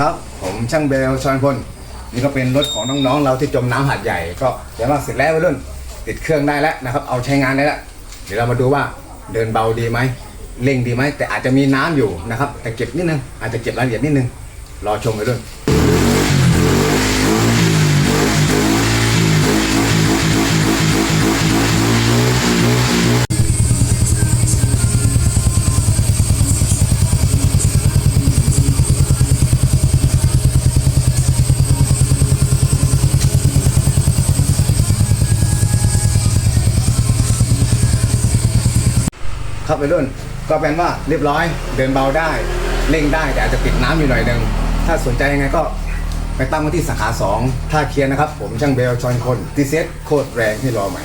ครับ ผมช่างเบลชอนพลนี่ก็เป็นรถของน้องๆเราที่จมน้ำหาดใหญ่ก็เดี๋ยวว่าเสร็จแล้ววัยรุ่นติดเครื่องได้แล้วนะครับ เอาใช้งานได้แล้วเดี๋ยวเรามาดูว่าเดินเบาดีไหมเร่งดีไหมแต่อาจจะมีน้ำอยู่นะครับ แต่เก็บนิดนึงอาจจะเก็บรายละเอียดนิดนึงรอชมวัยรุ่น ครับวัยรุ่น ก็เป็นว่าเรียบร้อยเดินเบาได้เร่งได้แต่อาจจะติดน้ำอยู่หน่อยหนึ่งถ้าสนใจยังไงก็ไปตั้งไว้ที่สาขา2ท่าเคียนนะครับ ผมช่างเบลชอนคนที่เซ็ตโคตรแรงที่รอใหม่